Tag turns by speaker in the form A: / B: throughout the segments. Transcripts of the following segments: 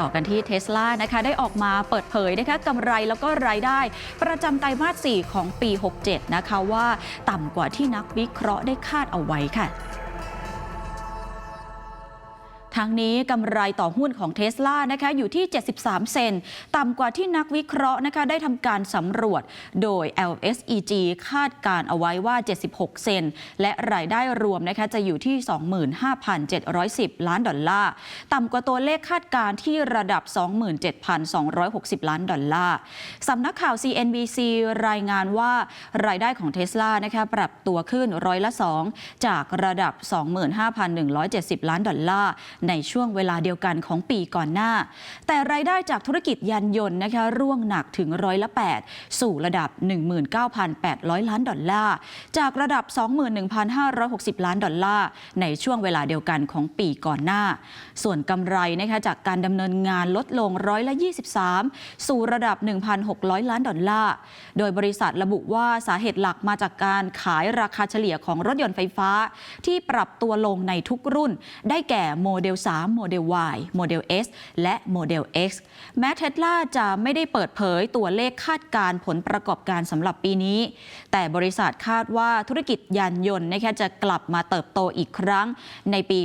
A: ต่อกันที่เทสลานะคะได้ออกมาเปิดเผยนะคะกำไรแล้วก็รายได้ ประจำไตรมาส 4 ของปี 67 นะคะว่าต่ำกว่าที่นักวิเคราะห์ได้คาดเอาไว้ค่ะ ทั้งนี้กำไรต่อหุ้นของเทสลานะคะอยู่ที่ 73 เซนต์ต่ำกว่าที่นักวิเคราะห์นะคะได้ทำการสำรวจ โดย LSEG คาดการเอาไว้ว่า 76 เซนต์และรายได้รวมนะคะจะอยู่ที่ 25,710 ล้านดอลลาร์ ต่ำกว่าตัวเลขคาดการณ์ที่ระดับ 27,260 ล้านดอลลาร์สำนักข่าว CNBC รายงานว่ารายได้ของเทสลานะคะปรับตัวขึ้นร้อยละ 2 จากระดับ 25,170 ล้านดอลลาร์ในในช่วงเวลาเดียวกันของปีก่อนหน้า แต่รายได้จากธุรกิจยานยนต์นะคะร่วงหนักถึงร้อยละ 8 สู่ระดับ 19,800 ล้านดอลลาร์จากระดับ 21,560 ล้านดอลลาร์ในช่วงเวลาเดียวกันของปีก่อนหน้า ส่วนกำไรนะคะจากการดำเนินงานลดลงร้อยละ 23 สู่ระดับ 1,600 ล้านดอลลาร์โดยบริษัทระบุว่าสาเหตุหลักมาจากการขายราคาเฉลี่ยของรถยนต์ไฟฟ้า ที่ปรับตัวลงในทุกรุ่น ได้แก่โมเดล3 โมเดล Y โมเดล S และโมเดล X แม้เทสลาจะไม่ได้เปิดเผยตัวเลขคาดการณ์ผลประกอบการสำหรับปีนี้ แต่บริษัทคาดว่าธุรกิจยานยนต์นะคะจะกลับมาเติบโตอีกครั้งในปี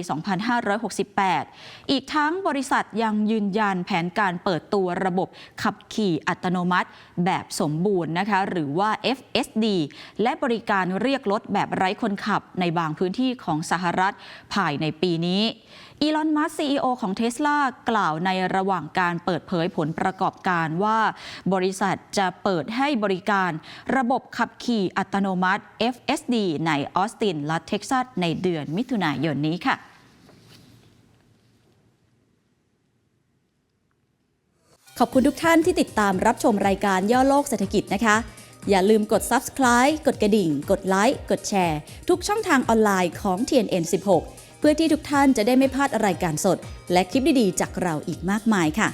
A: 2568 อีกทั้งบริษัทยังยืนยันแผนการเปิดตัวระบบขับขี่อัตโนมัติ แบบสมบูรณ์นะคะหรือว่า FSD และบริการเรียกรถแบบไร้คนขับในบางพื้นที่ของสหรัฐภายในปีนี้ อีลอน มัสก์ CEO ของเท s l a กล่าวในระหว่างการเปิดเผยผลประกอบการว่า บริษัทจะเปิดให้บริการระบบขับขี่อัตโนมัติ FSD ในออสตินรัฐเท็กซัสในเดือนมิถุนายนนี้ค่ะ
B: ขอบคุณทุกท่านที่ติดตามรับชมรายการย่อโลกเศรษฐกิจนะคะ อย่าลืมกด subscribe กดกระดิ่ง กดไลค์ กดแชร์ ทุกช่องทางออนไลน์ของ TNN 16 เพื่อที่ทุกท่านจะได้ไม่พลาดรายการสด และคลิปดีๆ จากเราอีกมากมายค่ะ